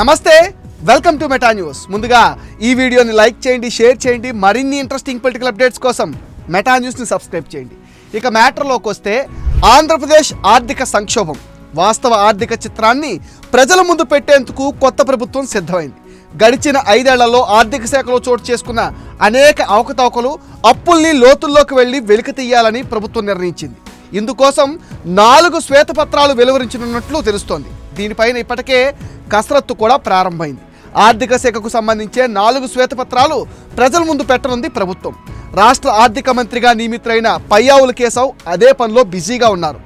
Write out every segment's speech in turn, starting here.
నమస్తే welcome to meta news ముందుగా ఈ వీడియోని లైక్ చేయండి షేర్ చేయండి మరిన్ని ఇంట్రెస్టింగ్ పొలిటికల్ అప్డేట్స్ కోసం మెటా న్యూస్ని సబ్స్క్రైబ్ చేయండి. ఇక మ్యాటర్లోకి వస్తే ఆంధ్రప్రదేశ్ ఆర్థిక సంక్షోభం. వాస్తవ ఆర్థిక చిత్రాన్ని ప్రజల ముందు పెట్టేందుకు కొత్త ప్రభుత్వం సిద్ధమైంది. గడిచిన ఐదేళ్ళలో ఆర్థిక శాఖలో చోటు చేసుకున్న అనేక అవకతవకలు అప్పుల్ని లోతుల్లోకి వెళ్ళి వెలికి తీయాలని ప్రభుత్వం నిర్ణయించింది. ఇందుకోసం నాలుగు శ్వేతపత్రాలు వెలువరించనున్నట్లు తెలుస్తోంది. దీనిపైన ఇప్పటికే కసరత్తు కూడా ప్రారంభమైంది. ఆర్థిక శాఖకు సంబంధించే నాలుగు శ్వేతపత్రాలు ప్రజల ముందు పెట్టనుంది ప్రభుత్వం. రాష్ట్ర ఆర్థిక మంత్రిగా నియమితులైన పయ్యావుల కేశవ్ అదే పనిలో బిజీగా ఉన్నారు.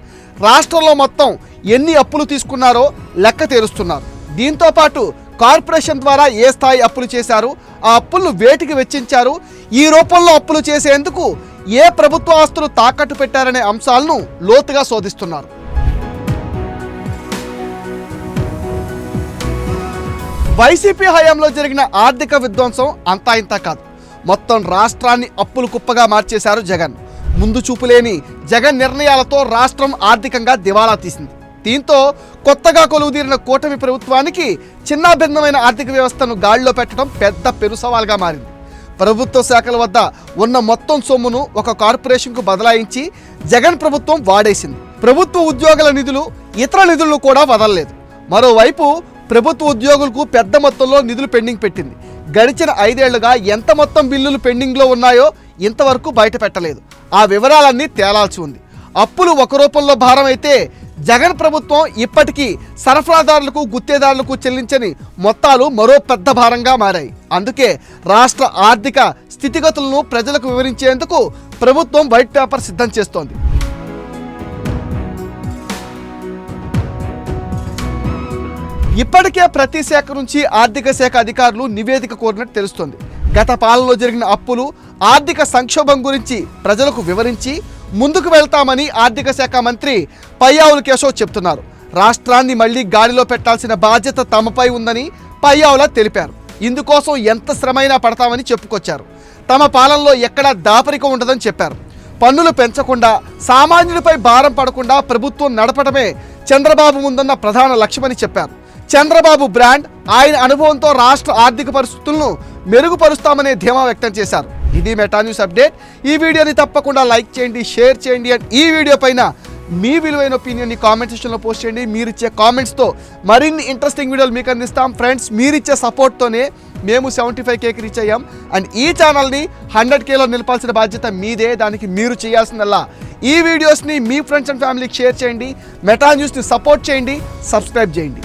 రాష్ట్రంలో మొత్తం ఎన్ని అప్పులు తీసుకున్నారో లెక్క తీరుస్తున్నారు దీంతో పాటు కార్పొరేషన్ ద్వారా ఏ స్థాయి అప్పులు చేశారు ఆ అప్పులను వేటికి వెచ్చించారు ఈ రూపంలో అప్పులు చేసేందుకు ఏ ప్రభుత్వ ఆస్తులు తాకట్టు పెట్టారనే అంశాలను లోతుగా శోధిస్తున్నారు. వైసీపీ హయాంలో జరిగిన ఆర్థిక విధ్వంసం అంతా ఇంత కాదు. మొత్తం రాష్ట్రాన్ని అప్పులు కుప్పగా మార్చేశారు జగన్. ముందు చూపులేని జగన్ నిర్ణయాలతో రాష్ట్రం ఆర్థికంగా దివాలా తీసింది. దీంతో కొత్తగా కొలువుదీరిన కూటమి ప్రభుత్వానికి చిన్నాభిన్నమైన ఆర్థిక వ్యవస్థను గాడిలో పెట్టడం పెద్ద పెను సవాల్గా మారింది. ప్రభుత్వ శాఖల వద్ద ఉన్న మొత్తం సొమ్మును ఒక కార్పొరేషన్కు బదలాయించి జగన్ ప్రభుత్వం వాడేసింది. ప్రభుత్వ ఉద్యోగుల నిధులు ఇతర నిధులను కూడా వదలలేదు. మరోవైపు ప్రభుత్వ ఉద్యోగులకు పెద్ద మొత్తంలో నిధులు పెండింగ్ పెట్టింది. గడిచిన ఐదేళ్ళుగా ఎంత మొత్తం బిల్లులు పెండింగ్లో ఉన్నాయో ఇంతవరకు బయట పెట్టలేదు. ఆ వివరాలన్నీ తేలాల్సి ఉంది. అప్పులు ఒక రూపంలో భారం అయితే జగన్ ప్రభుత్వం ఇప్పటికీ సరఫరాదారులకు గుత్తేదారులకు చెల్లించని మొత్తాలు మరో పెద్ద భారంగా మారాయి. అందుకే రాష్ట్ర ఆర్థిక స్థితిగతులను ప్రజలకు వివరించేందుకు ప్రభుత్వం వైట్ పేపర్ సిద్ధం చేస్తోంది. ఇప్పటికే ప్రతి శాఖ నుంచి ఆర్థిక శాఖ అధికారులు నివేదిక కోరినట్టు తెలుస్తోంది. గత పాలనలో జరిగిన అప్పులు ఆర్థిక సంక్షోభం గురించి ప్రజలకు వివరించి ముందుకు వెళ్తామని ఆర్థిక శాఖ మంత్రి పయ్యావుల కేశవ్ చెప్తున్నారు. రాష్ట్రాన్ని మళ్ళీ గాడిలో పెట్టాల్సిన బాధ్యత తమపై ఉందని పయ్యావుల తెలిపారు. ఇందుకోసం ఎంత శ్రమైనా పడతామని చెప్పుకొచ్చారు. తమ పాలనలో ఎక్కడా దాపరిక ఉండదని చెప్పారు. పన్నులు పెంచకుండా సామాన్యులపై భారం పడకుండా ప్రభుత్వం నడపడమే చంద్రబాబు ముందున్న ప్రధాన లక్ష్యమని చెప్పారు. చంద్రబాబు బ్రాండ్ ఆయన అనుభవంతో రాష్ట్ర ఆర్థిక పరిస్థితులను మెరుగుపరుస్తామనే ధీమా వ్యక్తం చేశారు. ఇది మెటా న్యూస్ అప్డేట్. ఈ వీడియోని తప్పకుండా లైక్ చేయండి షేర్ చేయండి అండ్ ఈ వీడియో పైన మీ విలువైన ఒపీనియన్ని కామెంట్ సెక్షన్లో పోస్ట్ చేయండి. మీరు ఇచ్చే కామెంట్స్తో మరిన్ని ఇంట్రెస్టింగ్ వీడియోలు మీకు అందిస్తాం. ఫ్రెండ్స్ మీరు ఇచ్చే సపోర్ట్తోనే మేము సెవెంటీ ఫైవ్ కేకి రీచ్ అయ్యాం. అండ్ ఈ ఛానల్ని హండ్రెడ్ కేలో నిలపాల్సిన బాధ్యత మీదే. దానికి మీరు చేయాల్సిందల్లా. ఈ వీడియోస్ని మీ ఫ్రెండ్స్ అండ్ ఫ్యామిలీకి షేర్ చేయండి. మెటా న్యూస్ని సపోర్ట్ చేయండి. సబ్స్క్రైబ్ చేయండి.